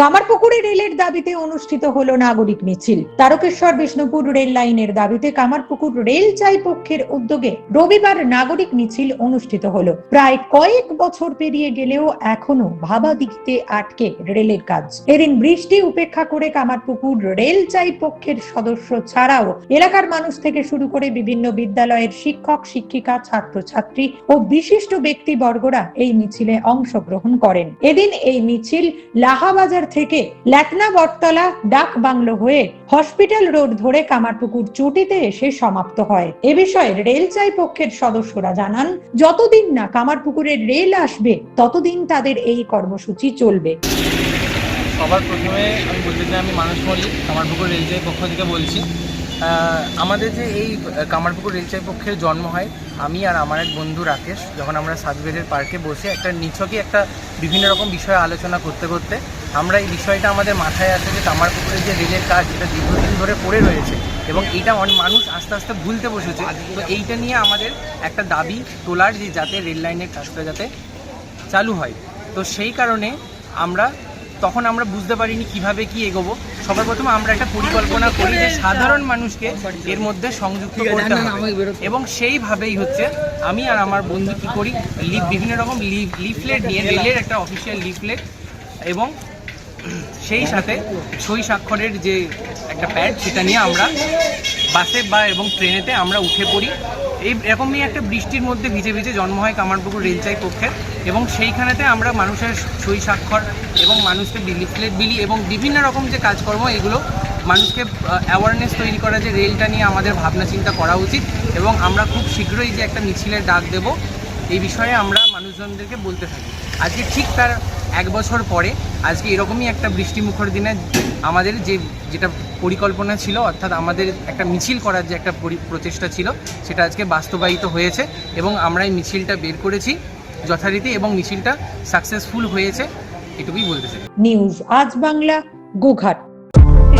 কামারপুকুরে রেলের দাবিতে অনুষ্ঠিত হলো নাগরিক মিছিল। তারকেশ্বর, বিষ্ণুপুর রেল লাইনের দাবিতে কামারপুকুর রেল চাই পক্ষের উদ্যোগে রবিবার নাগরিক মিছিল অনুষ্ঠিত হলো। প্রায় কয়েক বছর পেরিয়ে গেলেও এখনও ভাবাদিঘিতে আটকে রেলের কাজ। এদিন বৃষ্টি উপেক্ষা করে কামারপুকুর রেল চাই পক্ষের সদস্য ছাড়াও এলাকার মানুষ থেকে শুরু করে বিভিন্ন বিদ্যালয়ের শিক্ষক, শিক্ষিকা, ছাত্রছাত্রী ও বিশিষ্ট ব্যক্তিবর্গরা এই মিছিলে অংশগ্রহণ করেন। এদিন এই মিছিল লাহাবাজার থেকে ল্যাকনা বটতলা ডাক বাংলো হয়ে হসপিটাল রোড ধরে কামারপুকুর চুটিতে এসে সমাপ্ত হয়। এ বিষয়ে রেল চাই পক্ষের সদস্যরা জানান, যতদিন না কামারপুকুরের রেল আসবে, ততদিন তাদের এই কর্মসূচি চলবে। সবার প্রথমে আমি বলতে চাই, আমি মানুষ মল্লিক, কামারপুকুর রেলচাই পক্ষ থেকে বলছি। আমাদের যে এই কামারপুকুর রেলচাই পক্ষের জন্ম হয়, আমি আর আমার এক বন্ধু রাকেশ, যখন আমরা সাতবেদের পার্কে বসে একটা নিছকই একটা বিভিন্ন রকম বিষয়ে আলোচনা করতে করতে আমরা এই বিষয়টা আমাদের মাথায় আসে যে কামারপুকুরের যে রেলের কাজ এটা দীর্ঘদিন ধরে পড়ে রয়েছে এবং এটা অনেক মানুষ আস্তে আস্তে ভুলতে বসেছে। তো এইটা নিয়ে আমাদের একটা দাবি তোলার যে যাতে রেল লাইনের কাজটা যাতে চালু হয়। তো সেই কারণে আমরা তখন আমরা বুঝতে পারিনি কীভাবে কি এগোবো। সবার প্রথমে আমরা একটা পরিকল্পনা করি যে সাধারণ মানুষকে এর মধ্যে সংযুক্ত করতে হবে। এবং সেইভাবেই হচ্ছে আমি আর আমার বন্ধু কি করি বিভিন্ন রকম লিফলেট নিয়ে রেলের একটা অফিসিয়াল লিফলেট এবং সেই সাথে সই স্বাক্ষরের যে একটা প্যাড সেটা নিয়ে আমরা বাসে বা এবং ট্রেনেতে আমরা উঠে পড়ি। এই এরকমই একটা বৃষ্টির মধ্যে ভিজে ভিজে জন্ম হয় কামারপুকুর রেলচাই পক্ষের এবং সেইখানেতে আমরা মানুষের সই স্বাক্ষর এবং মানুষকে লিফলেট বিলি এবং বিভিন্ন রকম যে কাজকর্ম, এগুলো মানুষকে অ্যাওয়ারনেস তৈরি করা যে রেলটা নিয়ে আমাদের ভাবনা চিন্তা করা উচিত এবং আমরা খুব শীঘ্রই যে একটা মিছিলের ডাক দেব, এই বিষয়ে আমরা মানুষজনদেরকে বলতে থাকি। আজকে ঠিক তার এক বছর পরে, আজকে এরকমই একটা বৃষ্টিমুখর দিনে আমাদের যে, যেটা পরিকল্পনা ছিল, অর্থাৎ আমাদের একটা মিছিল করার যে একটা পরি- প্রচেষ্টা ছিল, সেটা আজকে বাস্তবায়িত হয়েছে এবং আমরা এই মিছিলটা বের করেছি যথারীতি এবং মিছিলটা সাকসেসফুল হয়েছে, এটুকুই বলতে চাই। নিউজ আজ Bangla, Goghat.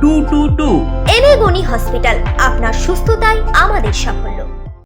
two two two. MA এবেগুনি হসপিটাল আপনার সুস্থতাই আমাদের সাফল্য।